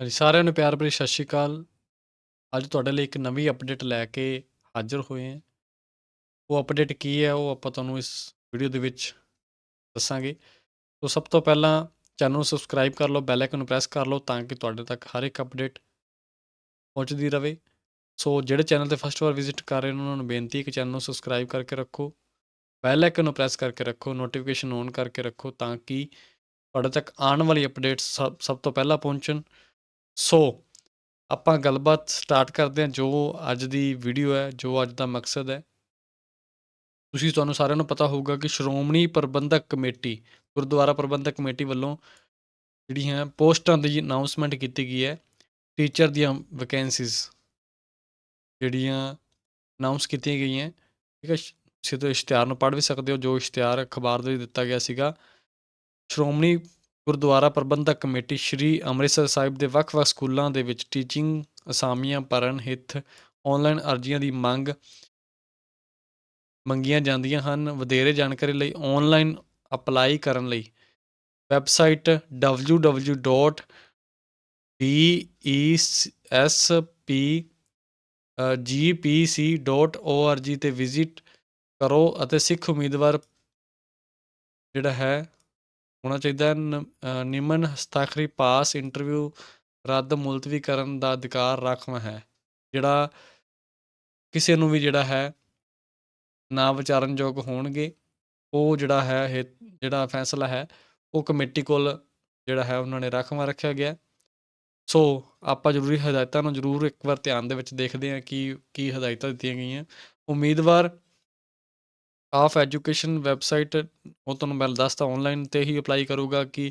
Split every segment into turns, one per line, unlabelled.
ਹਾਂਜੀ, ਸਾਰਿਆਂ ਨੂੰ ਪਿਆਰ ਭਰੀ ਸਤਿ ਸ਼੍ਰੀ ਅਕਾਲ। ਅੱਜ ਤੁਹਾਡੇ ਲਈ ਇੱਕ ਨਵੀਂ ਅਪਡੇਟ ਲੈ ਕੇ ਹਾਜ਼ਰ ਹੋਏ ਹਾਂ। ਉਹ ਅਪਡੇਟ ਕੀ ਹੈ ਉਹ ਆਪਾਂ ਤੁਹਾਨੂੰ ਇਸ ਵੀਡੀਓ ਦੇ ਵਿੱਚ ਦੱਸਾਂਗੇ। ਸੋ ਸਭ ਤੋਂ ਪਹਿਲਾਂ ਚੈਨਲ ਨੂੰ ਸਬਸਕ੍ਰਾਈਬ ਕਰ ਲਓ, ਬੈਲ ਆਈਕਨ ਨੂੰ ਪ੍ਰੈਸ ਕਰ ਲਓ ਤਾਂ ਕਿ ਤੁਹਾਡੇ ਤੱਕ ਹਰ ਇੱਕ ਅਪਡੇਟ ਪਹੁੰਚਦੀ ਰਹੇ। ਸੋ ਜਿਹੜੇ ਚੈਨਲ ਤੇ ਫਸਟ ਵਾਰ ਵਿਜ਼ਿਟ ਕਰ ਰਹੇ ਨੇ ਉਹਨਾਂ ਨੂੰ ਬੇਨਤੀ ਹੈ ਕਿ ਚੈਨਲ ਨੂੰ ਸਬਸਕ੍ਰਾਈਬ ਕਰਕੇ ਰੱਖੋ। ਬੈਲ ਆਈਕਨ ਨੂੰ ਪ੍ਰੈਸ ਕਰਕੇ ਰੱਖੋ, ਨੋਟੀਫਿਕੇਸ਼ਨ ਔਨ ਕਰਕੇ ਰੱਖੋ ਤਾਂ ਕਿ ਤੁਹਾਡੇ ਤੱਕ ਆਉਣ ਵਾਲੀ ਅਪਡੇਟਸ ਸਭ ਸਭ ਤੋਂ ਪਹਿਲਾਂ ਪਹੁੰਚਣ। ਸੋ ਆਪਾਂ ਗੱਲਬਾਤ ਸਟਾਰਟ ਕਰਦੇ ਹਾਂ ਜੋ ਅੱਜ ਦੀ ਵੀਡੀਓ ਹੈ, ਜੋ ਅੱਜ ਦਾ ਮਕਸਦ ਹੈ। ਤੁਸੀਂ ਤੁਹਾਨੂੰ ਸਾਰਿਆਂ ਨੂੰ ਪਤਾ ਹੋਊਗਾ ਕਿ ਸ਼੍ਰੋਮਣੀ ਪ੍ਰਬੰਧਕ ਕਮੇਟੀ, ਗੁਰਦੁਆਰਾ ਪ੍ਰਬੰਧਕ ਕਮੇਟੀ ਵੱਲੋਂ ਜਿਹੜੀਆਂ ਪੋਸਟਾਂ ਦੀ ਅਨਾਉਂਸਮੈਂਟ ਕੀਤੀ ਗਈ ਹੈ। ਟੀਚਰ ਦੀਆਂ ਵੈਕੈਂਸੀਜ਼ ਜਿਹੜੀਆਂ ਅਨਾਉਂਸ ਕੀਤੀਆਂ ਗਈਆਂ ਠੀਕ ਹੈ ਤੁਸੀਂ ਇਸ਼ਤਿਹਾਰ ਨੂੰ ਪੜ੍ਹ ਵੀ ਸਕਦੇ ਹੋ ਜੋ ਇਸ਼ਤਿਹਾਰ ਅਖਬਾਰ ਦੇ ਵਿੱਚ ਦਿੱਤਾ ਗਿਆ ਸੀਗਾ ਸ਼੍ਰੋਮਣੀ ਗੁਰਦੁਆਰਾ ਪ੍ਰਬੰਧਕ ਕਮੇਟੀ ਸ਼੍ਰੀ ਅੰਮ੍ਰਿਤਸਰ ਸਾਹਿਬ ਦੇ ਵੱਖ-ਵੱਖ ਸਕੂਲਾਂ ਦੇ ਵਿੱਚ ਟੀਚਿੰਗ ਅਸਾਮੀਆਂ ਭਰਨ ਹਿੱਤ ਆਨਲਾਈਨ ਅਰਜ਼ੀਆਂ ਦੀ ਮੰਗ ਮੰਗੀਆਂ ਜਾਂਦੀਆਂ ਹਨ। ਵਧੇਰੇ ਜਾਣਕਾਰੀ ਲਈ ਆਨਲਾਈਨ ਅਪਲਾਈ ਕਰਨ ਲਈ ਵੈਬਸਾਈਟ www.desp.gpc.org ਤੇ ਵਿਜ਼ਿਟ ਕਰੋ ਅਤੇ ਸਿੱਖ ਉਮੀਦਵਾਰ ਜਿਹੜਾ ਹੈ ਹੋਣਾ ਚਾਹੀਦਾ ਨਿਮਨ ਹਸਤਾਖਰੀ ਪਾਸ ਇੰਟਰਵਿਊ ਰੱਦ ਮੁਲਤਵੀ ਕਰਨ ਦਾ ਅਧਿਕਾਰ ਰਾਖਵਾਂ ਹੈ। ਜਿਹੜਾ ਕਿਸੇ ਨੂੰ ਵੀ ਜਿਹੜਾ ਹੈ, ਨਾ ਵਿਚਾਰਨਯੋਗ ਹੋਣਗੇ, ਉਹ ਜਿਹੜਾ ਹੈ ਜਿਹੜਾ ਫੈਸਲਾ ਹੈ, ਉਹ ਕਮੇਟੀ ਕੋਲ ਜਿਹੜਾ ਹੈ, ਉਹਨਾਂ ਨੇ ਰਾਖਵਾਂ ਰੱਖਿਆ ਗਿਆ। ਸੋ ਆਪਾਂ ਜ਼ਰੂਰੀ ਹਦਾਇਤਾਂ ਨੂੰ ਜ਼ਰੂਰ ਇੱਕ ਵਾਰ ਧਿਆਨ ਦੇ ਵਿੱਚ ਦੇਖਦੇ ਹਾਂ ਕਿ ਕੀ ਹਦਾਇਤਾਂ ਦਿੱਤੀਆਂ ਗਈਆਂ। ਉਮੀਦਵਾਰ ਆਫ ਐਜੂਕੇਸ਼ਨ ਵੈਬਸਾਈਟ ਉਹ ਤੁਹਾਨੂੰ ਮੈਂ ਦੱਸਤਾ ਆਨਲਾਈਨ ਤੇ ਹੀ ਅਪਲਾਈ ਕਰੂਗਾ ਕਿ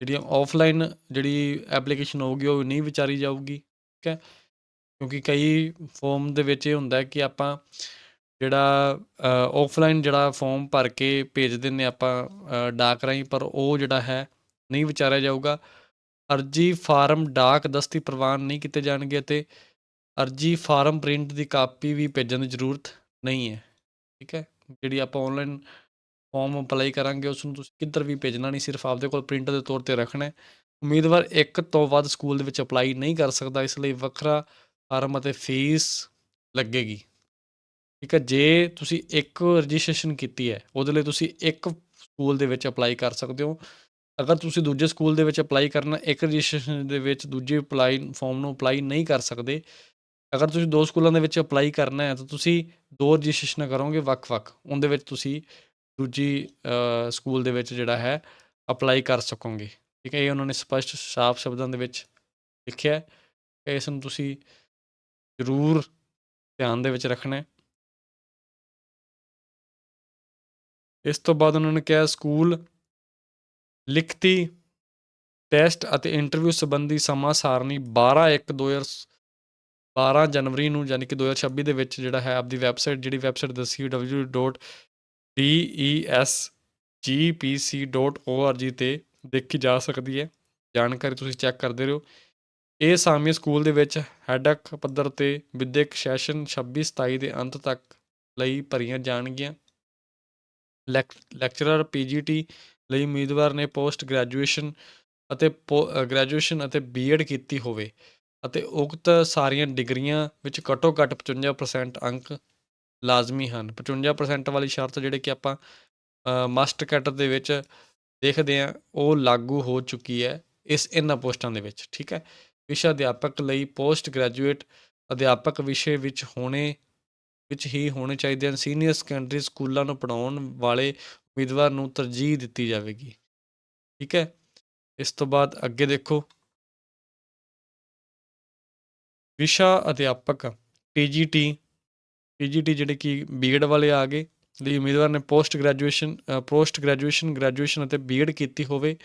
ਜਿਹੜੀਆਂ ਆਫਲਾਈਨ ਜਿਹੜੀ ਐਪਲੀਕੇਸ਼ਨ ਹੋਊਗੀ, ਉਹ ਨਹੀਂ ਵਿਚਾਰੀ ਜਾਊਗੀ, ਠੀਕ ਹੈ? ਕਿਉਂਕਿ ਕਈ ਫਾਰਮ ਦੇ ਵਿੱਚ ਇਹ ਹੁੰਦਾ ਕਿ ਆਪਾਂ ਜਿਹੜਾ ਆਫਲਾਈਨ ਜਿਹੜਾ ਫਾਰਮ ਭਰ ਕੇ ਭੇਜ ਦਿੰਨੇ ਆਪਾਂ ਡਾਕ ਰਾਹੀਂ, ਪਰ ਉਹ ਜਿਹੜਾ ਹੈ ਨਹੀਂ ਵਿਚਾਰਿਆ ਜਾਊਗਾ। ਅਰਜੀ ਫਾਰਮ ਡਾਕ ਦਸਤੀ ਪ੍ਰਵਾਨ ਨਹੀਂ ਕੀਤੇ ਜਾਣਗੇ ਤੇ ਅਰਜੀ ਫਾਰਮ ਪ੍ਰਿੰਟ ਦੀ ਕਾਪੀ ਵੀ ਭੇਜਣ ਦੀ ਜ਼ਰੂਰਤ ਨਹੀਂ ਹੈ, ਠੀਕ ਹੈ? ਜਿਹੜੀ ਆਪਾਂ ਆਨਲਾਈਨ ਫਾਰਮ ਅਪਲਾਈ ਕਰਾਂਗੇ ਉਸ ਨੂੰ ਤੁਸੀਂ ਕਿੱਧਰ ਵੀ ਭੇਜਣਾ ਨਹੀਂ, ਸਿਰਫ ਆਪਦੇ ਕੋਲ ਪ੍ਰਿੰਟ ਦੇ ਤੌਰ ਤੇ ਰੱਖਣਾ ਹੈ। ਉਮੀਦਵਾਰ ਇੱਕ ਤੋਂ ਵੱਧ ਸਕੂਲ ਦੇ ਵਿੱਚ ਅਪਲਾਈ ਨਹੀਂ ਕਰ ਸਕਦਾ, ਇਸ ਲਈ ਵੱਖਰਾ ਫਾਰਮ ਅਤੇ ਫੀਸ ਲੱਗੇਗੀ। ਠੀਕ ਹੈ, ਜੇ ਤੁਸੀਂ ਇੱਕ ਰਜਿਸਟ੍ਰੇਸ਼ਨ ਕੀਤੀ ਹੈ, ਉਹਦੇ ਲਈ ਤੁਸੀਂ ਇੱਕ ਸਕੂਲ ਦੇ ਵਿੱਚ ਅਪਲਾਈ ਕਰ ਸਕਦੇ ਹੋ। ਅਗਰ ਤੁਸੀਂ ਦੂਜੇ ਸਕੂਲ ਦੇ ਵਿੱਚ ਅਪਲਾਈ ਕਰਨਾ, ਇੱਕ ਰਜਿਸਟ੍ਰੇਸ਼ਨ ਦੇ ਵਿੱਚ ਦੂਜੇ ਅਪਲਾਈ ਫਾਰਮ ਨੂੰ ਅਪਲਾਈ ਨਹੀਂ ਕਰ ਸਕਦੇ ਅਗਰ ਤੁਸੀਂ ਦੋ ਸਕੂਲਾਂ ਦੇ ਵਿੱਚ ਅਪਲਾਈ ਕਰਨਾ ਹੈ, ਤਾਂ ਤੁਸੀਂ ਦੋ ਰਜਿਸਟ੍ਰੇਸ਼ਨ ਕਰੋਗੇ ਵੱਖ-ਵੱਖ। ਉਹਦੇ ਵਿੱਚ ਤੁਸੀਂ ਦੂਜੀ ਸਕੂਲ ਦੇ ਵਿੱਚ ਜਿਹੜਾ ਹੈ ਅਪਲਾਈ ਕਰ ਸਕੋਗੇ। ਠੀਕ ਹੈ, ਇਹ ਉਹਨਾਂ ਨੇ ਸਪਸ਼ਟ ਸਾਫ਼ ਸ਼ਬਦਾਂ ਦੇ ਵਿੱਚ ਲਿਖਿਆ ਹੈ। ਇਸ ਨੂੰ ਤੁਸੀਂ ਜ਼ਰੂਰ ਧਿਆਨ ਦੇ ਵਿੱਚ ਰੱਖਣਾ ਹੈ। ਇਸ ਤੋਂ ਬਾਅਦ ਉਹਨਾਂ ਨੇ ਕਿਹਾ, ਸਕੂਲ ਲਿਖਤੀ ਟੈਸਟ ਅਤੇ ਇੰਟਰਵਿਊ ਸੰਬੰਧੀ ਸਮਾਂ ਸਾਰਣੀ 12/1/2000 12 ਜਨਵਰੀ ਨੂੰ ਯਾਨੀ ਕਿ 2026 ਦੇ ਵਿੱਚ ਜਿਹੜਾ ਹੈ ਆਪਦੀ ਵੈਬਸਾਈਟ, ਜਿਹੜੀ ਵੈਬਸਾਈਟ ਦੱਸੀ www.desgpc.org e ਤੇ ਦੇਖੀ ਜਾ ਸਕਦੀ ਹੈ। ਜਾਣਕਾਰੀ ਤੁਸੀਂ ਚੈੱਕ ਕਰਦੇ ਰਹੋ। ਇਹ ਸਾਮੀ ਸਕੂਲ ਦੇ ਵਿੱਚ ਹੈਡਕ ਪੱਧਰ ਤੇ ਵਿਦਿਅਕ ਸੈਸ਼ਨ 26 27 ਦੇ ਅੰਤ ਤੱਕ ਲਈ ਭਰੀਆਂ ਜਾਣਗੀਆਂ। ਲੈਕਚਰਰ ਪੀਜੀਟੀ ਲਈ ਉਮੀਦਵਾਰ ਨੇ ਪੋਸਟ ਗ੍ਰੈਜੂਏਸ਼ਨ ਅਤੇ ਗ੍ਰੈਜੂਏਸ਼ਨ ਅਤੇ ਬੀਐਡ ਕੀਤੀ ਹੋਵੇ। ਅਤੇ ਉਕਤ ਸਾਰੀਆਂ ਡਿਗਰੀਆਂ ਵਿੱਚ ਘੱਟੋ ਘੱਟ 55% ਅੰਕ ਲਾਜ਼ਮੀ ਹਨ। 55% ਵਾਲੀ ਸ਼ਰਤ ਜਿਹੜੇ ਕਿ ਆਪਾਂ ਮਸਟ ਕੈਟ ਦੇ ਵਿੱਚ ਦੇਖਦੇ ਆ ਉਹ ਲਾਗੂ ਹੋ ਚੁੱਕੀ ਹੈ ਇਸ ਇਹਨਾਂ ਪੋਸਟਾਂ ਦੇ ਵਿੱਚ, ਠੀਕ ਹੈ? ਵਿਸ਼ਾ ਅਧਿਆਪਕ ਲਈ ਪੋਸਟ ਗ੍ਰੈਜੂਏਟ ਅਧਿਆਪਕ ਵਿਸ਼ੇ ਵਿੱਚ ਹੋਣੇ, ਵਿੱਚ ਹੀ ਹੋਣੇ ਚਾਹੀਦੇ ਹਨ। ਸੀਨੀਅਰ ਸੈਕੰਡਰੀ ਸਕੂਲਾਂ ਨੂੰ ਪੜਾਉਣ ਵਾਲੇ ਉਮੀਦਵਾਰ ਨੂੰ ਤਰਜੀਹ ਦਿੱਤੀ ਜਾਵੇਗੀ, ਠੀਕ ਹੈ? ਇਸ ਤੋਂ ਬਾਅਦ ਅੱਗੇ ਦੇਖੋ। ਵਿਸ਼ਾ ਅਧਿਆਪਕ ਟੀਜੀਟੀ ਟੀਜੀਟੀ ਜਿਹੜੇ ਕਿ ਬੀਐਡ ਵਾਲੇ ਆ ਗਏ, ਲਈ ਉਮੀਦਵਾਰ ਨੇ post graduation post graduation graduation ਅਤੇ ਬੀਐਡ ਕੀਤੀ ਹੋਵੇ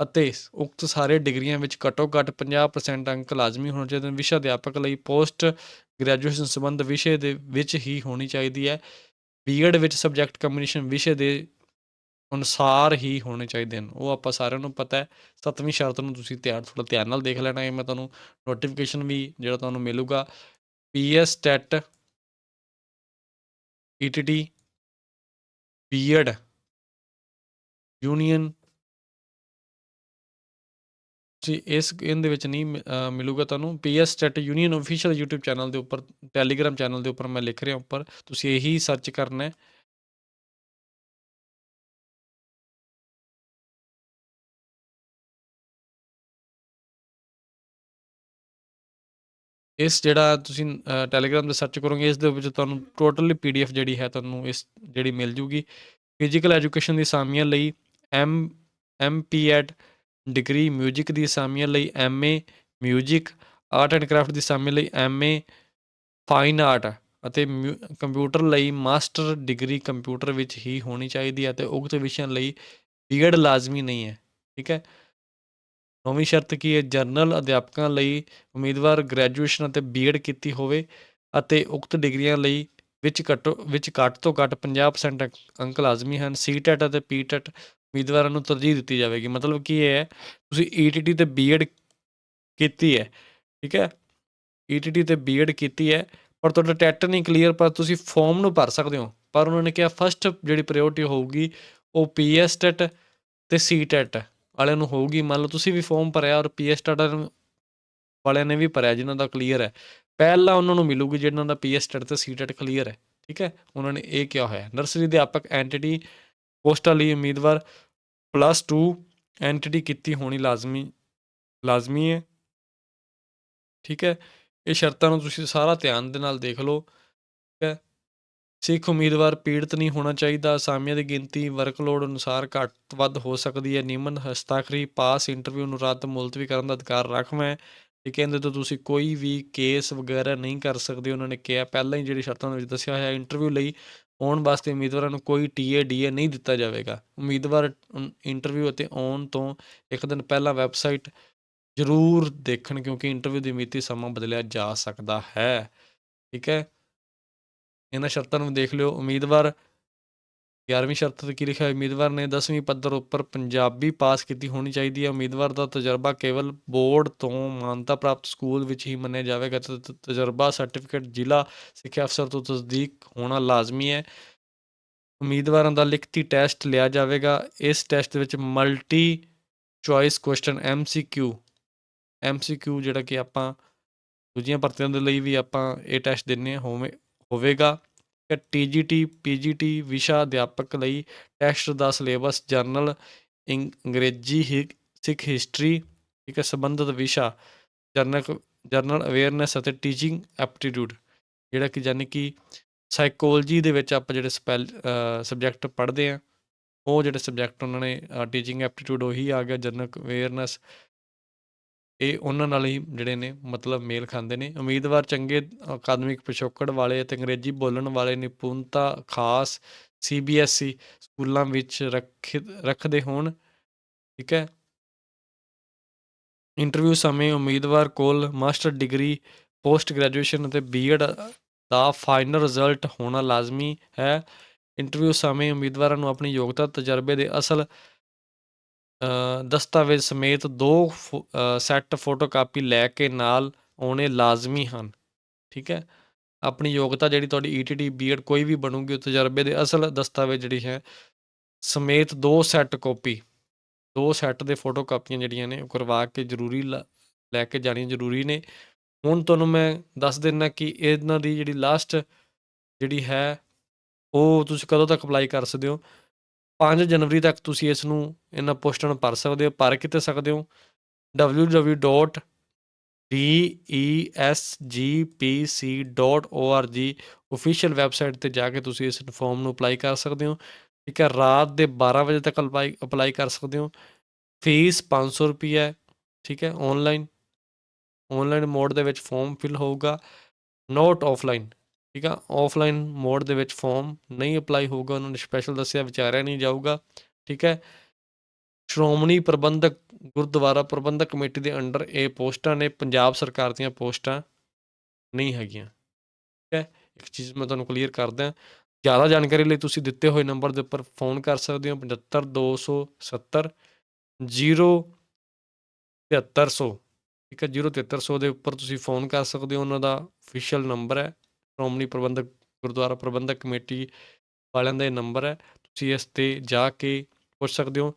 ਅਤੇ ਉਕਤ ਸਾਰੇ ਡਿਗਰੀਆਂ ਵਿੱਚ ਘੱਟੋ ਘੱਟ 50% ਅੰਕ ਲਾਜ਼ਮੀ ਹੋਣੇ ਚਾਹੀਦੇ ਹਨ ਵਿਸ਼ਾ ਅਧਿਆਪਕ ਲਈ ਪੋਸਟ ਗ੍ਰੈਜੂਏਸ਼ਨ ਸੰਬੰਧ ਵਿਸ਼ੇ ਦੇ ਵਿੱਚ ਹੀ ਹੋਣੀ ਚਾਹੀਦੀ ਹੈ। ਬੀਐਡ ਵਿੱਚ ਸਬਜੈਕਟ ਕੰਬੀਨੇਸ਼ਨ ਵਿਸ਼ੇ ਦੇ ਅਨੁਸਾਰ ਹੀ ਹੋਣੇ ਚਾਹੀਦੇ ਹਨ। ਉਹ ਆਪਾਂ ਸਾਰਿਆਂ ਨੂੰ ਪਤਾ ਹੈ ਸੱਤਵੀਂ ਸ਼ਰਤ ਨੂੰ ਤੁਸੀਂ ਧਿਆਨ ਥੋੜਾ ਧਿਆਨ ਨਾਲ ਦੇਖ ਲੈਣਾ ਹੈ ਮੈਂ ਤੁਹਾਨੂੰ ਨੋਟੀਫਿਕੇਸ਼ਨ ਵੀ ਜਿਹੜਾ ਤੁਹਾਨੂੰ ਮਿਲੂਗਾ। PS TET ETT BEd union ਤੁਸੀਂ ਇਸ ਇਹਦੇ ਵਿੱਚ ਨਹੀਂ ਮ- ਅ, ਮਿਲੂਗਾ ਤੁਹਾਨੂੰ। PS state union official YouTube channel ਦੇ ਉੱਪਰ ਟੈਲੀਗ੍ਰਾਮ ਚੈਨਲ ਦੇ ਉੱਪਰ ਮੈਂ ਲਿਖ ਰਿਹਾ ਉੱਪਰ। ਤੁਸੀਂ ਇਹੀ ਸਰਚ ਕਰਨਾ ਹੈ। ਇਸ ਜਿਹੜਾ ਤੁਸੀਂ ਟੈਲੀਗ੍ਰਾਮ ਤੇ ਸਰਚ ਕਰੋਗੇ ਇਸ ਦੇ ਵਿੱਚ ਤੁਹਾਨੂੰ ਟੋਟਲੀ ਪੀਡੀਐਫ ਜਿਹੜੀ ਹੈ ਤੁਹਾਨੂੰ ਇਸ ਜਿਹੜੀ ਮਿਲ ਜੂਗੀ ਫਿਜ਼ੀਕਲ ਐਜੂਕੇਸ਼ਨ ਦੀ ਅਸਾਮੀਆਂ ਲਈ ਐਮ ਐਮਪੀਐਡ ਡਿਗਰੀ 뮤직 ਦੀ ਅਸਾਮੀਆਂ ਲਈ ਐਮਏ 뮤직 ਆਰਟ ਐਂਡ ਕਰਾਫਟ ਦੀ ਅਸਾਮੀ ਲਈ ਐਮਏ ਫਾਈਨ ਆਰਟ ਅਤੇ ਮਿਊ- ਕੰਪਿਊਟਰ ਲਈ ਮਾਸਟਰ ਡਿਗਰੀ ਕੰਪਿਊਟਰ ਵਿੱਚ ਹੀ ਹੋਣੀ ਚਾਹੀਦੀ ਹੈ ਅਤੇ ਉਕਤ ਵਿਸ਼ਿਆਂ ਲਈ ਬੀਐਡ ਲਾਜ਼ਮੀ ਨਹੀਂ ਹੈ ਠੀਕ ਹੈ ਨੌਵੀਂ ਸ਼ਰਤ ਕੀ ਹੈ? ਜਨਰਲ ਅਧਿਆਪਕਾਂ ਲਈ ਉਮੀਦਵਾਰ ਗ੍ਰੈਜੂਏਸ਼ਨ ਅਤੇ ਬੀਐਡ ਕੀਤੀ ਹੋਵੇ ਅਤੇ ਉਕਤ ਡਿਗਰੀਆਂ ਲਈ ਵਿੱਚ ਘੱਟੋ, ਵਿੱਚ ਘੱਟ ਤੋਂ ਘੱਟ 50% ਅੰਕ- ਲਾਜ਼ਮੀ ਹਨ। ਸੀਟੈਟ ਅਤੇ ਪੀਟੈਟ ਉਮੀਦਵਾਰਾਂ ਨੂੰ ਤਰਜੀਹ ਦਿੱਤੀ ਜਾਵੇਗੀ। ਮਤਲਬ ਕੀ ਹੈ, ਤੁਸੀਂ ਈਟੀਟੀ ਤੇ ਬੀਐਡ ਕੀਤੀ ਹੈ, ਠੀਕ ਹੈ? ਈਟੀਟੀ ਤੇ ਬੀਐਡ ਕੀਤੀ ਹੈ, ਪਰ ਤੁਹਾਡਾ ਟੈਟ ਨਹੀਂ ਕਲੀਅਰ ਪਰ ਤੁਸੀਂ ਫਾਰਮ ਨੂੰ ਭਰ ਸਕਦੇ ਹੋ। ਪਰ ਉਹਨਾਂ ਨੇ ਕਿਹਾ ਫਸਟ ਜਿਹੜੀ ਪ੍ਰਾਇੋਰਟੀ ਹੋਊਗੀ, ਉਹ ਪੀਐਸ ਟੈਟ ਤੇ ਸੀ ਟੈਟ ਵਾਲਿਆਂ ਨੂੰ ਹੋਊਗੀ, ਮੰਨ ਲਓ ਤੁਸੀਂ ਵੀ ਫਾਰਮ ਭਰਿਆ ਔਰ ਪੀਐਸ ਟੈਟ ਵਾਲਿਆਂ ਨੇ ਵੀ ਭਰਿਆ, ਜਿਨ੍ਹਾਂ ਦਾ ਕਲੀਅਰ ਹੈ। ਪਹਿਲਾਂ ਉਹਨਾਂ ਨੂੰ ਮਿਲੂਗੀ ਜਿਨ੍ਹਾਂ ਦਾ ਪੀਐਸ ਟੈਟ ਤੇ ਸੀ ਟੈਟ ਕਲੀਅਰ ਹੈ, ਠੀਕ ਹੈ? ਉਹਨਾਂ ਨੇ ਇਹ ਕਿਹਾ ਹੋਇਆ ਨਰਸਰੀ ਅਧਿਆਪਕ ਐਂਟੀਟੀ ਪੋਸਟਾਂ ਲਈ ਉਮੀਦਵਾਰ ਪਲੱਸ 2 ਐਂਟੀਟੀ ਕੀਤੀ ਹੋਣੀ ਲਾਜ਼ਮੀ ਲਾਜ਼ਮੀ ਹੈ। ਠੀਕ ਹੈ? ਇਹ ਸ਼ਰਤਾਂ ਨੂੰ ਤੁਸੀਂ ਸਾਰਾ ਧਿਆਨ ਦੇ ਨਾਲ ਦੇਖ ਲਓ। ਸਿੱਖ ਉਮੀਦਵਾਰ ਪੀੜਤ ਨਹੀਂ ਹੋਣਾ ਚਾਹੀਦਾ। ਅਸਾਮੀਆਂ ਦੀ ਗਿਣਤੀ ਵਰਕਲੋਡ ਅਨੁਸਾਰ ਘੱਟ ਵੱਧ ਹੋ ਸਕਦੀ ਹੈ। ਨਿਯਮਨ ਹਸਤਾਖਰੀ, ਪਾਸ ਇੰਟਰਵਿਊ ਨੂੰ ਰੱਦ ਮੁਲਤਵੀ ਕਰਨ ਦਾ ਅਧਿਕਾਰ ਰੱਖਵਾਂ। ਹੈ ਠੀਕ ਹੈ ਇਹਦੇ ਤੋਂ ਤੁਸੀਂ ਕੋਈ ਵੀ ਕੇਸ ਵਗੈਰਾ ਨਹੀਂ ਕਰ ਸਕਦੇ, ਉਹਨਾਂ ਨੇ ਕਿਹਾ। ਪਹਿਲਾਂ ਹੀ ਜਿਹੜੀ ਸ਼ਰਤਾਂ ਦੇ ਵਿੱਚ ਦੱਸਿਆ ਹੋਇਆ, ਇੰਟਰਵਿਊ ਲਈ ਆਉਣ ਵਾਸਤੇ ਉਮੀਦਵਾਰਾਂ ਨੂੰ ਕੋਈ ਟੀਏ ਡੀਏ ਨਹੀਂ ਦਿੱਤਾ ਜਾਵੇਗਾ। ਉਮੀਦਵਾਰ ਇੰਟਰਵਿਊ ਅਤੇ ਆਉਣ ਤੋਂ ਇੱਕ ਦਿਨ ਪਹਿਲਾਂ ਵੈਬਸਾਈਟ ਜ਼ਰੂਰ ਦੇਖਣ, ਕਿਉਂਕਿ ਇੰਟਰਵਿਊ ਦੀ ਮਿਤੀ ਸਮਾਂ ਬਦਲਿਆ ਜਾ ਸਕਦਾ ਹੈ। ਠੀਕ ਹੈ? ਇਹਨਾਂ ਸ਼ਰਤਾਂ ਨੂੰ ਦੇਖ ਲਿਓ। ਉਮੀਦਵਾਰ 11ਵੀਂ ਸ਼ਰਤ ਤੇ ਕੀ ਲਿਖਿਆ ਹੈ? ਉਮੀਦਵਾਰ ਨੇ 10ਵੀਂ ਪੱਧਰ ਉੱਪਰ ਪੰਜਾਬੀ ਪਾਸ ਕੀਤੀ ਹੋਣੀ ਚਾਹੀਦੀ ਹੈ। ਉਮੀਦਵਾਰ ਦਾ ਤਜਰਬਾ ਕੇਵਲ ਬੋਰਡ ਤੋਂ ਮਾਨਤਾ ਪ੍ਰਾਪਤ ਸਕੂਲ ਵਿੱਚ ਹੀ ਮੰਨਿਆ ਜਾਵੇਗਾ ਤੇ, ਤਜਰਬਾ ਸਰਟੀਫਿਕੇਟ ਜ਼ਿਲ੍ਹਾ ਸਿੱਖਿਆ ਅਫਸਰ ਤੋਂ ਤਸਦੀਕ ਹੋਣਾ ਲਾਜ਼ਮੀ ਹੈ। ਉਮੀਦਵਾਰਾਂ ਦਾ ਲਿਖਤੀ ਟੈਸਟ ਲਿਆ ਜਾਵੇਗਾ। ਇਸ ਟੈਸਟ ਵਿੱਚ multi choice question MCQ MCQ ਜਿਹੜਾ ਕਿ ਆਪਾਂ ਦੂਜੀਆਂ ਭਰਤੀਆਂ ਦੇ ਲਈ ਵੀ ਆਪਾਂ ਇਹ ਟੈਸਟ ਦਿੰਨੇ ਆ ਹੋਵੇ ਹੋਵੇਗਾ। ਟੀਜੀਟੀ ਪੀਜੀਟੀ ਵਿਸ਼ਾ ਅਧਿਆਪਕ ਲਈ ਟੈਕਸਟ ਦਾ ਸਿਲੇਬਸ, ਜਰਨਲ ਇੰਗ- ਅੰਗਰੇਜ਼ੀ, ਹੀ- ਸਿੱਖ ਹਿਸਟਰੀ ਠੀਕ ਹੈ ਸੰਬੰਧਿਤ ਵਿਸ਼ਾ ਜਰਨਲ ਜਰਨਲ ਅਵੇਅਰਨੈਸ ਅਤੇ ਟੀਚਿੰਗ ਐਪਟੀਟਿਊਡ, ਜਿਹੜਾ ਕਿ ਯਾਨੀ ਕਿ ਸਾਈਕੋਲੋਜੀ ਦੇ ਵਿੱਚ ਆਪਾਂ ਜਿਹੜੇ ਸਪੈਲ ਸਬਜੈਕਟ ਪੜ੍ਹਦੇ ਆ, ਉਹ ਜਿਹੜੇ ਸਬਜੈਕਟ ਉਹਨਾਂ ਨੇ ਟੀਚਿੰਗ ਐਪਟੀਟਿਊਡ ਉਹੀ ਆ ਗਿਆ ਜਰਨਲ ਅਵੇਅਰਨੈਸ ਇਹ ਉਹਨਾਂ ਨਾਲ ਹੀ ਜਿਹੜੇ ਨੇ ਮਤਲਬ ਮੇਲ ਖਾਂਦੇ ਨੇ। ਉਮੀਦਵਾਰ ਚੰਗੇ ਅਕਾਦਮਿਕ ਪਿਛੋਕੜ ਵਾਲੇ ਅਤੇ ਅੰਗਰੇਜ਼ੀ ਬੋਲਣ ਵਾਲੇ ਨਿਪੁੰਨਤਾ ਖਾਸ ਸੀਬੀਐਸਈ ਸਕੂਲਾਂ ਵਿੱਚ ਰੱਖ, ਰੱਖਦੇ ਹੋਣ, ਠੀਕ ਹੈ। ਇੰਟਰਵਿਊ ਸਮੇਂ ਉਮੀਦਵਾਰ ਕੋਲ ਮਾਸਟਰ ਡਿਗਰੀ, ਪੋਸਟ ਗ੍ਰੈਜੂਏਸ਼ਨ ਅਤੇ ਬੀਐਡ ਦਾ ਫਾਈਨਲ ਰਿਜ਼ਲਟ ਹੋਣਾ ਲਾਜ਼ਮੀ ਹੈ। ਇੰਟਰਵਿਊ ਸਮੇਂ ਉਮੀਦਵਾਰਾਂ ਨੂੰ ਆਪਣੀ ਯੋਗਤਾ, ਤਜਰਬੇ ਦੇ ਅਸਲ ਦਸਤਾਵੇਜ਼ ਸਮੇਤ ਦੋ ਫੋ- ਅ, ਸੈੱਟ ਫੋਟੋਕਾਪੀ ਲੈ ਕੇ ਨਾਲ ਆਉਣੇ ਲਾਜ਼ਮੀ ਹਨ। ਠੀਕ ਹੈ? ਆਪਣੀ ਯੋਗਤਾ ਜਿਹੜੀ ਤੁਹਾਡੀ ਈਟੀਟੀ ਬੀਐਡ ਕੋਈ ਵੀ ਬਣੂਗੀ ਉਹ ਤਜਰਬੇ ਦੇ ਅਸਲ ਦਸਤਾਵੇਜ਼ ਜਿਹੜੀ ਹੈ ਸਮੇਤ ਦੋ ਸੈੱਟ ਕਾਪੀ ਦੋ ਸੈੱਟ ਦੇ ਫੋਟੋਕਾਪੀਆਂ ਜਿਹੜੀਆਂ ਨੇ ਉਹ ਕਰਵਾ ਕੇ ਜ਼ਰੂਰੀ ਲ- ਲੈ ਕੇ ਜਾਣੀਆਂ ਜ਼ਰੂਰੀ ਨੇ। ਹੁਣ ਤੁਹਾਨੂੰ ਮੈਂ ਦੱਸ ਦਿੰਦਾ ਕਿ ਇਹਨਾਂ ਦੀ ਜਿਹੜੀ ਲਾਸਟ ਜਿਹੜੀ ਹੈ ਉਹ ਤੁਸੀਂ ਕਦੋਂ ਤੱਕ ਅਪਲਾਈ ਕਰ ਸਕਦੇ ਹੋ? 5 ਜਨਵਰੀ ਤੱਕ ਤੁਸੀਂ ਇਸ ਨੂੰ ਇਹਨਾਂ ਪੋਸਟਾਂ ਨੂੰ ਭਰ ਸਕਦੇ ਹੋ ਭਰ ਕਿਤੇ ਸਕਦੇ ਹੋ? www.desgpc.org ਅਫੀਸ਼ੀਅਲ ਵੈਬਸਾਈਟ ਤੇ ਜਾ ਕੇ ਤੁਸੀਂ ਇਸ ਫਾਰਮ ਨੂੰ ਅਪਲਾਈ ਕਰ ਸਕਦੇ ਹੋ। ਠੀਕ ਹੈ, ਰਾਤ ਦੇ 12 ਵਜੇ ਤੱਕ ਅਪਲਾਈ ਅਪਲਾਈ ਕਰ ਸਕਦੇ ਹੋ। ਫੀਸ 500 ਰੁਪਏ ਹੈ, ਠੀਕ ਹੈ ਆਨਲਾਈਨ ਆਨਲਾਈਨ ਮੋਡ ਦੇ ਵਿੱਚ ਫਾਰਮ ਫਿਲ ਹੋਊਗਾ। ਨੋਟ ਆਫਲਾਈਨ ਠੀਕ ਆ ਆਫਲਾਈਨ ਮੋਡ ਦੇ ਵਿੱਚ ਫਾਰਮ ਨਹੀਂ ਅਪਲਾਈ ਹੋਊਗਾ, ਉਹਨਾਂ ਨੇ ਸਪੈਸ਼ਲ ਦੱਸਿਆ, ਵਿਚਾਰਿਆ ਨਹੀਂ ਜਾਊਗਾ, ਠੀਕ ਹੈ। ਸ਼੍ਰੋਮਣੀ ਪ੍ਰਬੰਧਕ, ਗੁਰਦੁਆਰਾ ਪ੍ਰਬੰਧਕ ਕਮੇਟੀ ਦੇ ਅੰਡਰ ਇਹ ਪੋਸਟਾਂ ਨੇ, ਪੰਜਾਬ ਸਰਕਾਰ ਦੀਆਂ ਪੋਸਟਾਂ ਨਹੀਂ ਹੈਗੀਆਂ, ਠੀਕ ਹੈ। ਇੱਕ ਚੀਜ਼ ਮੈਂ ਤੁਹਾਨੂੰ ਕਲੀਅਰ ਕਰਦਾ, ਜ਼ਿਆਦਾ ਜਾਣਕਾਰੀ ਲਈ ਤੁਸੀਂ ਦਿੱਤੇ ਹੋਏ ਨੰਬਰ ਦੇ ਉੱਪਰ ਫੋਨ ਕਰ ਸਕਦੇ ਹੋ 75270 0 7300 ਠੀਕ ਹੈ 0300 ਦੇ ਉੱਪਰ ਤੁਸੀਂ ਫੋਨ ਕਰ ਸਕਦੇ ਹੋ, ਉਹਨਾਂ ਦਾ ਅਫੀਸ਼ੀਅਲ ਨੰਬਰ ਹੈ। ਸ਼੍ਰੋਮਣੀ ਪ੍ਰਬੰਧਕ, ਗੁਰਦੁਆਰਾ ਪ੍ਰਬੰਧਕ ਕਮੇਟੀ ਵਾਲਿਆਂ ਦਾ ਇਹ ਨੰਬਰ ਹੈ, ਤੁਸੀਂ ਇਸ ਤੇ ਜਾ ਕੇ ਪੁੱਛ ਸਕਦੇ ਹੋ।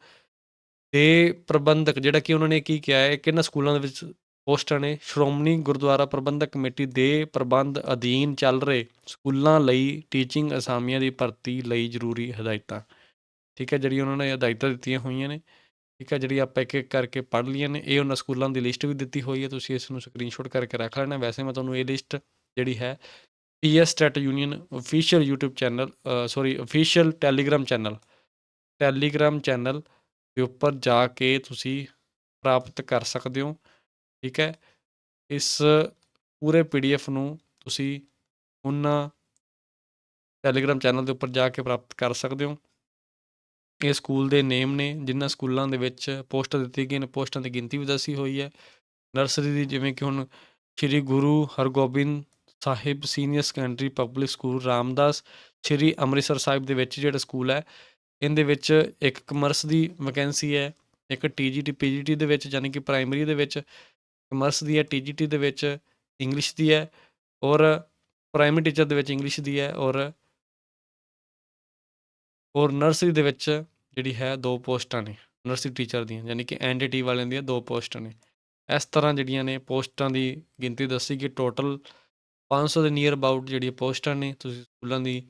ਦੇ ਪ੍ਰਬੰਧਕ, ਜਿਹੜਾ ਕਿ ਉਹਨਾਂ ਨੇ ਕੀ ਕਿਹਾ ਹੈ ਕਿ ਇਹਨਾਂ ਸਕੂਲਾਂ ਦੇ ਵਿੱਚ ਪੋਸਟਾਂ ਨੇ? ਸ਼੍ਰੋਮਣੀ ਗੁਰਦੁਆਰਾ ਪ੍ਰਬੰਧਕ ਕਮੇਟੀ ਦੇ ਪ੍ਰਬੰਧ ਅਧੀਨ ਚੱਲ ਰਹੇ ਸਕੂਲਾਂ ਲਈ ਟੀਚਿੰਗ ਅਸਾਮੀਆਂ ਦੀ ਭਰਤੀ ਲਈ ਜ਼ਰੂਰੀ ਹਦਾਇਤਾਂ। ਠੀਕ ਹੈ ਜਿਹੜੀ ਉਹਨਾਂ ਨੇ ਹਦਾਇਤਾਂ ਦਿੱਤੀਆਂ ਹੋਈਆਂ ਨੇ। ਠੀਕ ਹੈ, ਜਿਹੜੀ ਆਪਾਂ ਇੱਕ ਇੱਕ ਕਰਕੇ ਪੜ੍ਹ ਲਈਆਂ ਨੇ, ਇਹ ਉਹਨਾਂ ਸਕੂਲਾਂ ਦੀ ਲਿਸਟ ਵੀ ਦਿੱਤੀ ਹੋਈ ਹੈ, ਤੁਸੀਂ ਇਸ ਨੂੰ ਸਕਰੀਨਸ਼ਾਟ ਕਰਕੇ ਰੱਖ ਲੈਣਾ। ਵੈਸੇ ਮੈਂ ਤੁਹਾਨੂੰ ਇਹ ਲਿਸਟ ਜਿਹੜੀ ਹੈ PS TET union official YouTube channel sorry official Telegram channel Telegram channel ਦੇ ਉੱਪਰ ਜਾ ਕੇ ਤੁਸੀਂ ਪ੍ਰਾਪਤ ਕਰ ਸਕਦੇ ਹੋ, ਠੀਕ ਹੈ? ਇਸ ਪੂਰੇ ਪੀਡੀਐਫ ਨੂੰ ਤੁਸੀਂ ਉਹਨਾਂ ਟੈਲੀਗ੍ਰਾਮ ਚੈਨਲ ਦੇ ਉੱਪਰ ਜਾ ਕੇ ਪ੍ਰਾਪਤ ਕਰ ਸਕਦੇ ਹੋ। ਇਹ ਸਕੂਲ ਦੇ ਨੇਮ ਨੇ, ਜਿਨ੍ਹਾਂ ਸਕੂਲਾਂ ਦੇ ਵਿੱਚ ਪੋਸਟਾਂ ਦਿੱਤੀ ਗਈਆਂ ਨੇ। ਪੋਸਟਾਂ ਦੀ ਗਿਣਤੀ ਵੀ ਦੱਸੀ ਹੋਈ ਹੈ। ਨਰਸਰੀ ਦੀ ਜਿਵੇਂ ਕਿ ਹੁਣ Shri Guru Hargobind Sahib senior secondary public school Ramdas, Shri Amritsar Sahib ਦੇ ਵਿੱਚ ਜਿਹੜਾ ਸਕੂਲ ਹੈ, ਇਹਦੇ ਵਿੱਚ ਇੱਕ ਕਮਰਸ ਦੀ ਵੈਕੈਂਸੀ ਹੈ, ਇੱਕ ਟੀਜੀਟੀ ਪੀਜੀਟੀ ਦੇ ਵਿੱਚ ਯਾਨੀ ਕਿ ਪ੍ਰਾਇਮਰੀ ਦੇ ਵਿੱਚ ਕਮਰਸ ਦੀ ਹੈ ਟੀਜੀਟੀ ਦੇ ਵਿੱਚ ਇੰਗਲਿਸ਼ ਦੀ ਹੈ ਔਰ ਪ੍ਰਾਇਮਰੀ ਟੀਚਰ ਦੇ ਵਿੱਚ ਇੰਗਲਿਸ਼ ਦੀ ਹੈ ਔਰ ਔਰ ਨਰਸਰੀ ਦੇ ਵਿੱਚ ਜਿਹੜੀ ਹੈ ਦੋ ਪੋਸਟਾਂ ਨੇ ਨਰਸਰੀ ਟੀਚਰ ਦੀਆਂ ਯਾਨੀ ਕਿ ਐਨਡੀਟੀ ਵਾਲਿਆਂ ਦੀਆਂ ਦੋ ਪੋਸਟਾਂ ਨੇ। ਇਸ ਤਰ੍ਹਾਂ ਜਿਹੜੀਆਂ ਨੇ ਪੋਸਟਾਂ ਦੀ ਗਿਣਤੀ ਦੱਸੀ ਕਿ ਟੋਟਲ 500 ਦੇ ਨੀਅਰ ਅਬਾਊਟ ਜਿਹੜੀ ਪੋਸਟਾਂ ਨੇ, ਤੁਸੀਂ ਸਕੂਲਾਂ ਦੀ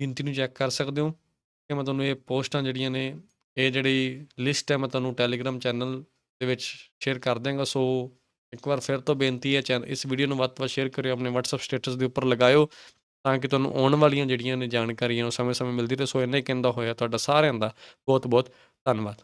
ਗਿਣਤੀ ਨੂੰ ਚੈੱਕ ਕਰ ਸਕਦੇ ਹੋ। ਕਿ ਮੈਂ ਤੁਹਾਨੂੰ ਇਹ ਪੋਸਟਾਂ ਜਿਹੜੀਆਂ ਨੇ, ਇਹ ਜਿਹੜੀ ਲਿਸਟ ਹੈ, ਮੈਂ ਤੁਹਾਨੂੰ ਟੈਲੀਗ੍ਰਾਮ ਚੈਨਲ ਦੇ ਵਿੱਚ ਸ਼ੇਅਰ ਕਰ ਦਿਆਂਗਾ। ਸੋ ਇੱਕ ਵਾਰ ਫਿਰ ਤੋਂ ਬੇਨਤੀ ਹੈ, ਚੈਨ, ਇਸ ਵੀਡੀਓ ਨੂੰ ਵੱਧ ਤੋਂ ਵੱਧ ਸ਼ੇਅਰ ਕਰਿਓ, ਆਪਣੇ WhatsApp ਸਟੇਟਸ ਦੇ ਉੱਪਰ ਲਗਾਇਓ, ਤਾਂ ਕਿ ਤੁਹਾਨੂੰ ਆਉਣ ਵਾਲੀਆਂ ਜਿਹੜੀਆਂ ਨੇ ਜਾਣਕਾਰੀਆਂ, ਉਹ ਸਮੇਂ-ਸਮੇਂ ਮਿਲਦੀ ਰਹੇ। ਸੋ ਇੰਨਾ ਹੀ ਕਹਿੰਦਾ ਹੋਇਆ ਤੁਹਾਡਾ ਸਾਰਿਆਂ ਦਾ ਬਹੁਤ-ਬਹੁਤ ਧੰਨਵਾਦ।